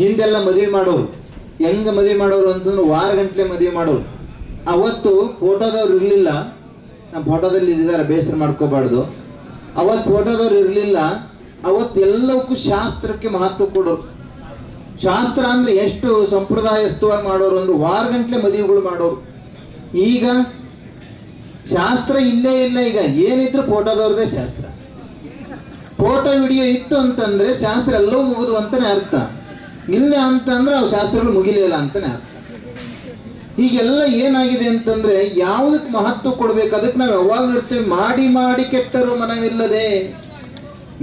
ಹಿಂದೆಲ್ಲ ಮದುವೆ ಮಾಡೋರು. ಹೆಂಗ ಮದುವೆ ಮಾಡೋರು ಅಂತಂದ್ರೆ ವಾರ ಗಂಟ್ಲೆ ಮದುವೆ ಮಾಡೋರು. ಅವತ್ತು ಫೋಟೋದವ್ರು ಇರಲಿಲ್ಲ. ನಮ್ಮ ಫೋಟೋದಲ್ಲಿ ಇದ್ದಾರೆ, ಬೇಸರ ಮಾಡ್ಕೋಬಾರ್ದು. ಅವತ್ತು ಫೋಟೋದವ್ರು ಇರಲಿಲ್ಲ. ಅವತ್ತೆಲ್ಲವಕ್ಕೂ ಶಾಸ್ತ್ರಕ್ಕೆ ಮಹತ್ವ ಕೊಡೋರು. ಶಾಸ್ತ್ರ ಅಂದ್ರೆ ಎಷ್ಟು ಸಂಪ್ರದಾಯಸ್ಥವಾಗಿ ಮಾಡೋರು ಅಂದ್ರೆ ವಾರ ಗಂಟ್ಲೆ ಮದುವೆಗಳು ಮಾಡೋರು. ಈಗ ಶಾಸ್ತ್ರ ಇಲ್ಲೇ ಇಲ್ಲ ಈಗ. ಏನಿದ್ರು ಫೋಟೋದವ್ರದೇ ಶಾಸ್ತ್ರ. ಫೋಟೋ ವಿಡಿಯೋ ಇತ್ತು ಅಂತಂದ್ರೆ ಶಾಸ್ತ್ರ ಎಲ್ಲವೂ ಮುಗಿದು ಅಂತಾನೆ ಅರ್ಥ. ಇಲ್ಲ ಅಂತಂದ್ರೆ ಅವು ಶಾಸ್ತ್ರಗಳು ಮುಗಿಲಿಲ್ಲ ಅಂತಾನೆ ಅರ್ಥ. ಹೀಗೆಲ್ಲ ಏನಾಗಿದೆ ಅಂತಂದ್ರೆ ಯಾವುದಕ್ಕೆ ಮಹತ್ವ ಕೊಡ್ಬೇಕು? ಅದಕ್ಕೆ ನಾವು ಯಾವಾಗ ಇಡ್ತೀವಿ ಮಾಡಿ ಮಾಡಿ ಕೆಟ್ಟರು ಮನವಿಲ್ಲದೆ,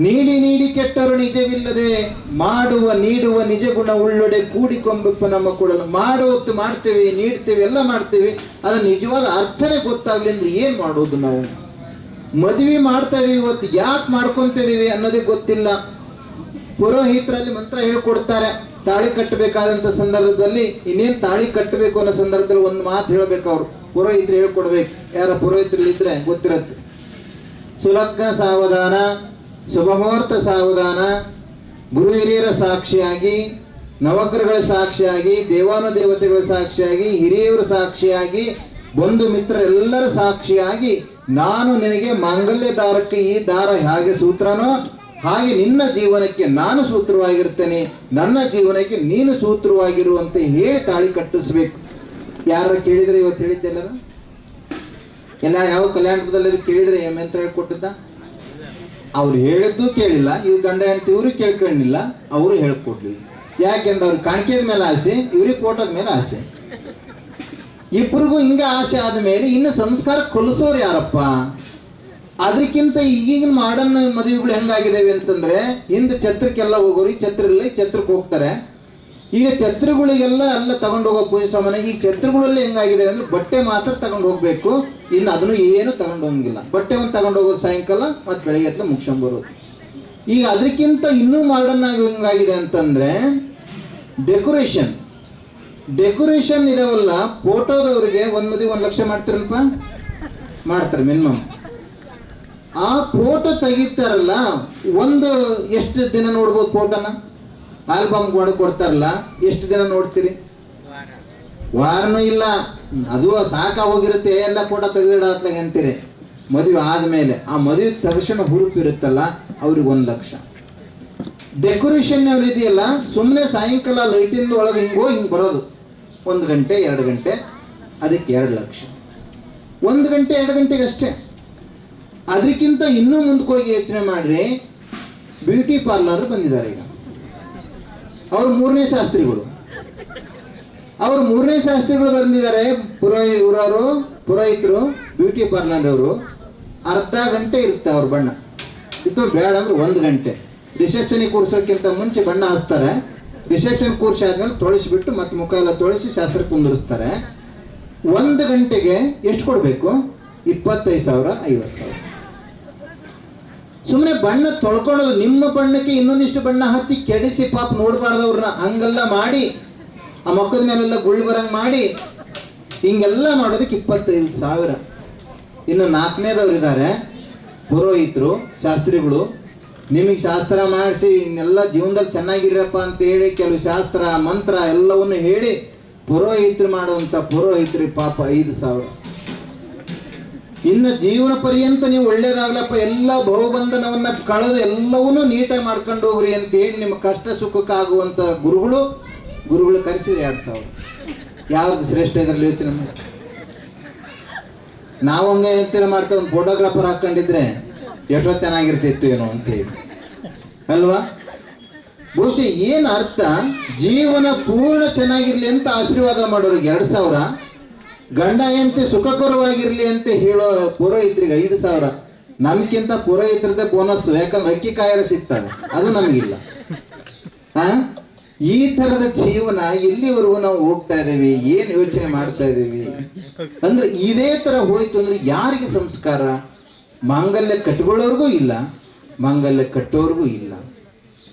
ನೀಡಿ ನೀಡಿ ಕೆಟ್ಟರು ನಿಜವಿಲ್ಲದೆ, ಮಾಡುವ, ನೀಡುವ ನಿಜ ಗುಣ ಉಳ್ಳೊಡೆ ಕೂಡಿಕೊಂಬಪ್ಪ ನಮ್ಮ ಕೊಡಲು. ಮಾಡುವತ್ತು ಮಾಡ್ತೇವೆ, ನೀಡ್ತೇವೆ, ಎಲ್ಲ ಮಾಡ್ತೇವೆ. ಅದು ನಿಜವಾದ ಅರ್ಥನೇ ಗೊತ್ತಾಗ್ಲಿ ಅಂದ್ರೆ ಏನ್ ಮಾಡೋದು ನಾವು? ಮದುವೆ ಮಾಡ್ತಾ ಇದೀವಿ ಇವತ್ತು, ಯಾಕೆ ಮಾಡ್ಕೊಂತ ಇದೀವಿ ಅನ್ನೋದೇ ಗೊತ್ತಿಲ್ಲ. ಪುರೋಹಿತರಲ್ಲಿ ಮಂತ್ರ ಹೇಳ್ಕೊಡ್ತಾರೆ. ತಾಳಿ ಕಟ್ಟಬೇಕಾದಂತ ಸಂದರ್ಭದಲ್ಲಿ ಇನ್ನೇನ್ ತಾಳಿ ಕಟ್ಟಬೇಕು ಅನ್ನೋ ಸಂದರ್ಭದಲ್ಲಿ ಒಂದು ಮಾತು ಹೇಳ್ಬೇಕು ಅವ್ರು. ಪುರೋಹಿತರು ಹೇಳ್ಕೊಡ್ಬೇಕು. ಯಾರ ಪುರೋಹಿತರಲ್ಲಿ ಇದ್ರೆ ಗೊತ್ತಿರತ್ತೆ. ಸುಲಗ್ನ ಸಾವಧಾನ, ಶುಭಮುಹೂರ್ತ ಸಾವಧಾನ, ಗುರು ಹಿರಿಯರ ಸಾಕ್ಷಿಯಾಗಿ, ನವಗ್ರಹಗಳ ಸಾಕ್ಷಿಯಾಗಿ, ದೇವಾನುದೇವತೆಗಳ ಸಾಕ್ಷಿಯಾಗಿ, ಹಿರಿಯವರ ಸಾಕ್ಷಿಯಾಗಿ, ಬಂಧು ಮಿತ್ರರೆಲ್ಲರ ಸಾಕ್ಷಿಯಾಗಿ ನಾನು ನಿನಗೆ ಮಾಂಗಲ್ಯ ದಾರಕ್ಕೆ ಈ ದಾರ ಹೇಗೆ ಸೂತ್ರನೋ ಹಾಗೆ ನಿನ್ನ ಜೀವನಕ್ಕೆ ನಾನು ಸೂತ್ರವಾಗಿರ್ತೇನೆ, ನನ್ನ ಜೀವನಕ್ಕೆ ನೀನು ಸೂತ್ರವಾಗಿರುವಂತೆ ಹೇಳಿ ತಾಳಿ ಕಟ್ಟಿಸ್ಬೇಕು. ಯಾರು ಕೇಳಿದ್ರೆ ಇವತ್ತು ಹೇಳಿದ್ದೆಲ್ಲರ ಎಲ್ಲ ಯಾವ ಕಲ್ಯಾಣದಲ್ಲಿ ಕೇಳಿದ್ರೆ ಅಂತ ಹೇಳ್ಕೊಟ್ಟಿದ್ದ? ಅವ್ರು ಹೇಳಿದ್ದು ಕೇಳಿಲ್ಲ ಇವ್ರು ಗಂಡ ಹೆಂಡತಿ ಇವರು ಕೇಳ್ಕೊಂಡಿಲ್ಲ, ಅವರು ಹೇಳ್ಕೊಡ್ಲಿಲ್ಲ. ಯಾಕೆಂದ್ರೆ ಅವ್ರು ಕಾಣಿಕೆದ ಮೇಲೆ ಆಸೆ, ಇವ್ರಿಗೆ ಫೋಟೋದ ಮೇಲೆ ಆಸೆ. ಇಬ್ಬರಿಗೂ ಹಿಂಗೆ ಆಸೆ ಆದ್ಮೇಲೆ ಇನ್ನು ಸಂಸ್ಕಾರ ಕೊಲಿಸೋರು ಯಾರಪ್ಪ? ಅದಕ್ಕಿಂತ ಈಗಿನ ಮಾಡರ್ನ್ ಮದುವೆಗಳು ಹೆಂಗಾಗಿದ್ದಾವೆ ಅಂತಂದ್ರೆ, ಹಿಂದೆ ಛತ್ರಕ್ಕೆಲ್ಲ ಹೋಗೋರು ಈಗ ಛತ್ರ ಛತ್ರಕ್ಕೆ ಹೋಗ್ತಾರೆ. ಈಗ ಛತ್ರಗಳಿಗೆಲ್ಲ ಅಲ್ಲ ತಗೊಂಡು ಹೋಗೋ ಪೂಜೆ ಸಾಮಾನ್ಯ ಈಗ ಛತ್ರಗಳಲ್ಲಿ ಹೆಂಗಾಗಿದೆ ಅಂದ್ರೆ ಬಟ್ಟೆ ಮಾತ್ರ ತಗೊಂಡು ಹೋಗ್ಬೇಕು ಇನ್ನು ಅದನ್ನು ಏನು ತಗೊಂಡು ಹೋಗಂಗಿಲ್ಲ ಬಟ್ಟೆ ಒಂದು ತಗೊಂಡು ಹೋಗೋದು ಸಾಯಂಕಾಲ, ಮತ್ತೆ ಬೆಳಿಗ್ಗೆ ಹತ್ರ ಮುಗಿಸ್ಕೊಂಬರು ಈಗ ಅದಕ್ಕಿಂತ ಇನ್ನೂ ಮಾಡರ್ನ್ ಆಗಿ ಹೆಂಗಾಗಿದೆ ಅಂತಂದ್ರೆ ಡೆಕೋರೇಷನ್ ಡೆಕೋರೇಷನ್ ಇದಾವಲ್ಲ ಫೋಟೋದವ್ರಿಗೆ ಒಂದ್ ಮದುವೆ ಒಂದ್ ಲಕ್ಷ ಮಾಡ್ತಿರಪ್ಪ ಮಾಡ್ತಾರೆ ಮಿನಿಮಮ್ ಆ ಫೋಟೋ ತೆಗಿತಾರಲ್ಲ, ಒಂದು ಎಷ್ಟು ದಿನ ನೋಡ್ಬೋದು ಫೋಟೋನ ಆಲ್ಬಮ್ ಕೊಡ್ತಾರಲ್ಲ, ಎಷ್ಟು ದಿನ ನೋಡ್ತೀರಿ? ವಾರನೂ ಇಲ್ಲ. ಅದು ಸಾಕ ಹೋಗಿರುತ್ತೆ, ಎಲ್ಲ ಫೋಟೋ ತೆಗೆದಿಡತ್ಲಾಗ ಅಂತೀರಿ. ಮದುವೆ ಆದ್ಮೇಲೆ, ಆ ಮದುವೆ ತಕ್ಷಣ ಹುರುಪು ಇರುತ್ತಲ್ಲ, ಅವ್ರಿಗೆ ಒಂದು ಲಕ್ಷ. ಡೆಕೋರೇಷನ್ ಅವ್ರು ಇದೆಯಲ್ಲ ಸುಮ್ಮನೆ ಸಾಯಂಕಾಲ ಲೈಟಿಂದ ಒಳಗೆ ಹಿಂಗೋ ಹಿಂಗೆ ಬರೋದು. ಒಂದು ಗಂಟೆ, ಎರಡು ಗಂಟೆ, ಅದಕ್ಕೆ ಎರಡು ಲಕ್ಷ. ಒಂದು ಗಂಟೆ, ಎರಡು ಗಂಟೆಗೆ ಅಷ್ಟೇ ಅದಕ್ಕಿಂತ ಇನ್ನೂ ಮುಂದಕ್ಕೆ ಹೋಗಿ ಯೋಚನೆ ಮಾಡ್ರಿ, ಬ್ಯೂಟಿ ಪಾರ್ಲರ್ ಬಂದಿದ್ದಾರೆ ಈಗ. ಅವ್ರು ಮೂರನೇ ಶಾಸ್ತ್ರಿಗಳು. ಅವರು ಮೂರನೇ ಶಾಸ್ತ್ರಿಗಳು ಬಂದಿದ್ದಾರೆ, ಪುರೋಹಿ ಊರವರು, ಪುರೋಹಿತರು, ಬ್ಯೂಟಿ ಪಾರ್ಲರ್ ಅವರು ಅರ್ಧ ಗಂಟೆ ಇರುತ್ತೆ ಅವ್ರ ಬಣ್ಣ. ಇದು ಬೇಡ ಅಂದ್ರೆ ಒಂದು ಗಂಟೆ. ರಿಸೆಪ್ಷನಿಗೆ ಕೂರ್ಸೋಕ್ಕಿಂತ ಮುಂಚೆ ಬಣ್ಣ ಹಚ್ತಾರೆ ರಿಸೆಪ್ಷನ್ ಕೂರ್ಸಿ ಆದ್ಮೇಲೆ ತೊಳಿಸ್ಬಿಟ್ಟು ಮತ್ತೆ ಮುಖ ಎಲ್ಲ ತೊಳಸಿ ಶಾಸ್ತ್ರ ಕುಂದಿರಿಸ್ತಾರೆ. ಒಂದು ಗಂಟೆಗೆ ಎಷ್ಟು ಕೊಡಬೇಕು? ಇಪ್ಪತ್ತೈದು ಸಾವಿರ, ಐವತ್ತು ಸಾವಿರ. ಸುಮ್ಮನೆ ಬಣ್ಣ ತೊಳ್ಕೊಳ್ಳೋದು, ನಿಮ್ಮ ಬಣ್ಣಕ್ಕೆ ಇನ್ನೊಂದಿಷ್ಟು ಬಣ್ಣ ಹಚ್ಚಿ ಕೆಡಿಸಿ ಪಾಪ ನೋಡಬಾರ್ದವ್ರನ್ನ ಹಂಗೆಲ್ಲ ಮಾಡಿ, ಆ ಮಕ್ಕದ ಮೇಲೆಲ್ಲ ಗುಳ್ಳು ಬರಂಗ್ ಮಾಡಿ, ಹಿಂಗೆಲ್ಲ ಮಾಡೋದಕ್ಕೆ ಇಪ್ಪತ್ತೈದು ಸಾವಿರ. ಇನ್ನು ನಾಲ್ಕನೇದವ್ರು ಇದ್ದಾರೆ ಪುರೋಹಿತರು, ಶಾಸ್ತ್ರಿಗಳು. ನಿಮಗೆ ಶಾಸ್ತ್ರ ಮಾಡಿಸಿ, ಇನ್ನೆಲ್ಲ ಜೀವನದಲ್ಲಿ ಚೆನ್ನಾಗಿರಪ್ಪ ಅಂತ ಹೇಳಿ, ಕೆಲವು ಶಾಸ್ತ್ರ, ಮಂತ್ರ ಎಲ್ಲವನ್ನು ಹೇಳಿ, ಪುರೋಹಿತರು ಮಾಡುವಂಥ ಪುರೋಹಿತರಿಗೆ ಪಾಪ ಐದು ಸಾವಿರ. ಇನ್ನು ಜೀವನ ಪರ್ಯಂತ ನೀವು ಒಳ್ಳೇದಾಗ್ಲಪ್ಪ, ಎಲ್ಲ ಬಹುಬಂಧನವನ್ನ ಕಳೆದು ಎಲ್ಲವನ್ನೂ ನೀಟಾಗಿ ಮಾಡ್ಕೊಂಡು ಹೋಗ್ರಿ ಅಂತ ಹೇಳಿ ನಿಮ್ಮ ಕಷ್ಟ ಸುಖಕ್ಕೆ ಆಗುವಂತ ಗುರುಗಳು ಗುರುಗಳು ಕರೆಸಿದ್ರೆ ಎರಡು ಸಾವಿರ. ಯಾವ್ದು ಶ್ರೇಷ್ಠ ಇದರಲ್ಲಿ ಯೋಚನೆ ನಾವು ಹಂಗೆ ಯೋಚನೆ ಮಾಡ್ತಾ ಒಂದು ಫೋಟೋಗ್ರಾಫರ್ ಹಾಕೊಂಡಿದ್ರೆ ಎಷ್ಟೋ ಚೆನ್ನಾಗಿರ್ತಿತ್ತು ಏನೋ ಅಂತ ಹೇಳಿ ಅಲ್ವಾ? ಬಹುಶಃ ಏನು ಅರ್ಥ? ಜೀವನ ಪೂರ್ಣ ಚೆನ್ನಾಗಿರ್ಲಿ ಅಂತ ಆಶೀರ್ವಾದ ಮಾಡೋರಿಗೆ ಎರಡು ಸಾವಿರ ಗಂಡ ಹೆಂಡತಿ ಸುಖಕರವಾಗಿರ್ಲಿ ಅಂತ ಹೇಳೋ ಪುರೋಹಿತರಿಗೆ ಐದು ಸಾವಿರ. ನಮ್ಗಿಂತ ಪುರೋಹಿತರದೇ ಬೋನಸ್ ಯಾಕಂದ್ರೆ ಅಕ್ಕಿ ಕಾಯರ ಸಿಗ್ತವೆ ಅದು ನಮಗಿಲ್ಲ. ಆ? ಈ ತರದ ಜೀವನ ಎಲ್ಲಿವರೆಗೂ ನಾವು ಹೋಗ್ತಾ ಇದ್ದೀವಿ? ಏನ್ ಯೋಚನೆ ಮಾಡ್ತಾ ಇದ್ದೀವಿ? ಅಂದ್ರೆ ಇದೇ ತರ ಹೋಯ್ತು ಅಂದ್ರೆ ಯಾರಿಗೆ ಸಂಸ್ಕಾರ? ಮಾಂಗಲ್ಯ ಕಟ್ಕೊಳ್ಳೋರ್ಗೂ ಇಲ್ಲ. ಮಾಂಗಲ್ಯ ಕಟ್ಟೋರ್ಗೂ ಇಲ್ಲ.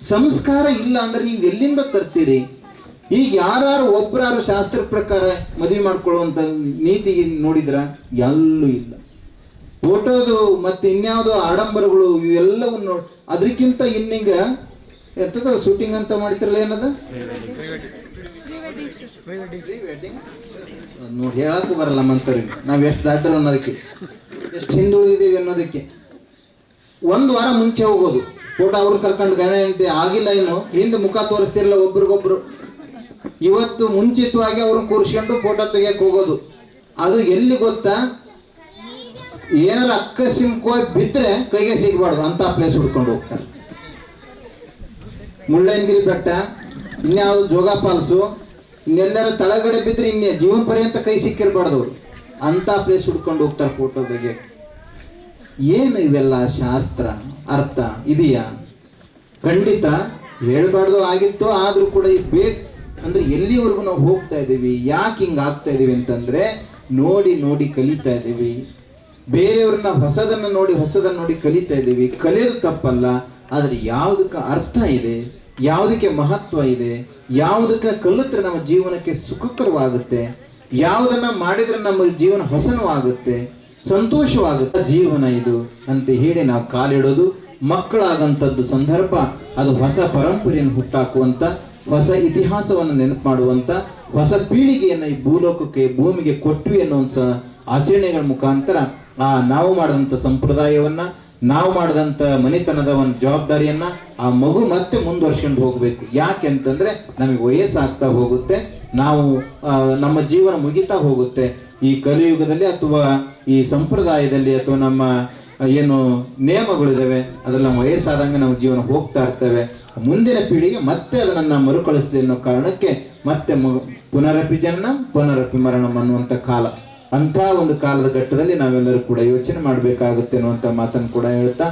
ಸಂಸ್ಕಾರ ಇಲ್ಲ ಅಂದ್ರೆ ನೀವು ಎಲ್ಲಿಂದ ತರ್ತೀರಿ? ಈಗ ಯಾರು ಒಬ್ರಾರು ಶಾಸ್ತ್ರ ಪ್ರಕಾರ ಮದುವೆ ಮಾಡ್ಕೊಳ್ಳುವಂತ ನೀತಿ ನೋಡಿದ್ರ ಎಲ್ಲೂ ಇಲ್ಲ. ಫೋಟೋದು ಮತ್ತೆ ಇನ್ಯಾವುದೋ ಆಡಂಬರಗಳು ಇವೆಲ್ಲವನ್ನು ಅದಕ್ಕಿಂತ ಇನ್ನೀಗ ಎತ್ತದ ಶೂಟಿಂಗ್ ಅಂತ ಮಾಡ್ತಿರಲ್ಲ ಏನದ? ನೋಡಿ ಹೇಳಕ್ಕೂ ಬರಲ್ಲ ಮಂತವ್ರಿಗೆ ನಾವು ಎಷ್ಟು ದಾಟ್ರ ಅನ್ನೋದಕ್ಕೆ, ಎಷ್ಟು ಹಿಂದುಳಿದಿದ್ದೀವಿ ಅನ್ನೋದಕ್ಕೆ. ಒಂದು ವಾರ ಮುಂಚೆ ಹೋಗೋದು. ಫೋಟೋ ಅವ್ರು ಕರ್ಕೊಂಡು ಗಣ ಆಗಿಲ್ಲ ಏನು, ಹಿಂದೆ ಮುಖ ತೋರಿಸ್ತಿರಲ್ಲ ಒಬ್ರಿಗೊಬ್ರು. ಇವತ್ತು ಮುಂಚಿತವಾಗಿ ಅವ್ರನ್ನ ಕೂರಿಸ್ಕೊಂಡು ಫೋಟೋ ತೆಗಿಯಕ್ಕೆ ಹೋಗೋದು. ಅದು ಎಲ್ಲಿ ಗೊತ್ತಾ? ಏನಾರ ಅಕ್ಕ ಸಿಂಕೋ ಬಿದ್ರೆ ಕೈಗೆ ಸಿಗ್ಬಾರ್ದು, ಅಂತ ಪ್ಲೇಸ್ ಹುಡ್ಕೊಂಡು ಹೋಗ್ತಾರೆ. ಮುಳ್ಳಯ್ಯನಗಿರಿ ಬೆಟ್ಟ, ಇನ್ಯಾವುದು ಜೋಗ ಫಾಲ್ಸು ಇನ್ನೆಲ್ಲರ ತಳಗಡೆ ಬಿದ್ರೆ ಇನ್ನೇ ಜೀವನ ಪರ್ಯಂತ ಕೈ ಸಿಕ್ಕಿರ್ಬಾರ್ದು ಅವ್ರು. ಅಂತ ಪ್ಲೇಸ್ ಹುಡ್ಕೊಂಡು ಹೋಗ್ತಾರೆ ಫೋಟೋ ಬಗ್ಗೆ ಏನು ಇವೆಲ್ಲ ಶಾಸ್ತ್ರ, ಅರ್ಥ ಇದೆಯಾ? ಖಂಡಿತ ಹೇಳ್ಬಾರ್ದು, ಆಗಿತ್ತು ಆದ್ರೂ ಕೂಡ ಇದು ಬೇಕು. ಅಂದ್ರೆ ಎಲ್ಲಿವರೆಗೂ ನಾವು ಹೋಗ್ತಾ ಇದ್ದೀವಿ? ಯಾಕೆ ಹಿಂಗೆ ಆಗ್ತಾ ಇದೀವಿ ಅಂತಂದ್ರೆ ನೋಡಿ ನೋಡಿ ಕಲಿತಾ ಇದ್ದೀವಿ. ಬೇರೆಯವ್ರನ್ನ ಹೊಸದನ್ನ ನೋಡಿ ಹೊಸದನ್ನ ನೋಡಿ ಕಲಿತಾ ಇದ್ದೀವಿ. ಕಲಿಯೋದು ತಪ್ಪಲ್ಲ, ಆದ್ರೆ ಯಾವುದಕ್ಕೆ ಅರ್ಥ ಇದೆ? ಯಾವುದಕ್ಕೆ ಮಹತ್ವ ಇದೆ? ಯಾವುದಕ್ಕೆ ಕಲಿತ್ರೆ ನಮ್ಮ ಜೀವನಕ್ಕೆ ಸುಖಕರವಾಗುತ್ತೆ? ಯಾವುದನ್ನ ಮಾಡಿದ್ರೆ ನಮ್ಮ ಜೀವನ ಹೊಸನವಾಗುತ್ತೆ? ಸಂತೋಷವಾಗುತ್ತೆ? ಜೀವನ ಇದು ಅಂತ ಹೇಳಿ ನಾವು ಕಾಲಿಡೋದು ಮಕ್ಕಳಾಗಂಥದ್ದು ಸಂದರ್ಭ. ಅದು ಹೊಸ ಪರಂಪರೆಯನ್ನು ಹುಟ್ಟಾಕುವಂತ ಹೊಸ ಇತಿಹಾಸವನ್ನು ನೆನಪು ಮಾಡುವಂತ ಹೊಸ ಪೀಳಿಗೆಯನ್ನು ಈ ಭೂಲೋಕಕ್ಕೆ, ಭೂಮಿಗೆ ಕೊಟ್ವಿ ಅನ್ನುವಂಥ ಆಚರಣೆಗಳ ಮುಖಾಂತರ, ಆ ನಾವು ಮಾಡಿದಂಥ ಸಂಪ್ರದಾಯವನ್ನ, ನಾವು ಮಾಡಿದಂಥ ಮನೆತನದ ಒಂದು ಜವಾಬ್ದಾರಿಯನ್ನ ಆ ಮಗು ಮತ್ತೆ ಮುಂದುವರ್ಸ್ಕೊಂಡು ಹೋಗ್ಬೇಕು. ಯಾಕೆ ಅಂತಂದ್ರೆ ನಮಗೆ ವಯಸ್ಸಾಗ್ತಾ ಹೋಗುತ್ತೆ, ನಾವು ನಮ್ಮ ಜೀವನ ಮುಗಿತಾ ಹೋಗುತ್ತೆ. ಈ ಕಲಿಯುಗದಲ್ಲಿ ಅಥವಾ ಈ ಸಂಪ್ರದಾಯದಲ್ಲಿ ಅಥವಾ ನಮ್ಮ ಏನು ನಿಯಮಗಳಿದ್ದಾವೆ ಅದ್ರಲ್ಲಿ ನಮ್ಮ ವಯಸ್ಸಾದಂಗೆ ನಾವು ಜೀವನ ಹೋಗ್ತಾ ಇರ್ತೇವೆ. ಮುಂದಿನ ಪೀಳಿಗೆ ಮತ್ತೆ ಅದನ್ನು ಮರುಕಳಿಸ್ಲಿ ಅನ್ನೋ ಕಾರಣಕ್ಕೆ ಮತ್ತೆ ಪುನರಪಿ ಜನ ಪುನರಪಿ ಮರಣಂ ಅನ್ನುವಂಥ ಕಾಲ. ಅಂಥ ಒಂದು ಕಾಲದ ಘಟ್ಟದಲ್ಲಿ ನಾವೆಲ್ಲರೂ ಕೂಡ ಯೋಚನೆ ಮಾಡಬೇಕಾಗುತ್ತೆ ಅನ್ನುವಂಥ ಮಾತನ್ನು ಕೂಡ ಹೇಳ್ತಾ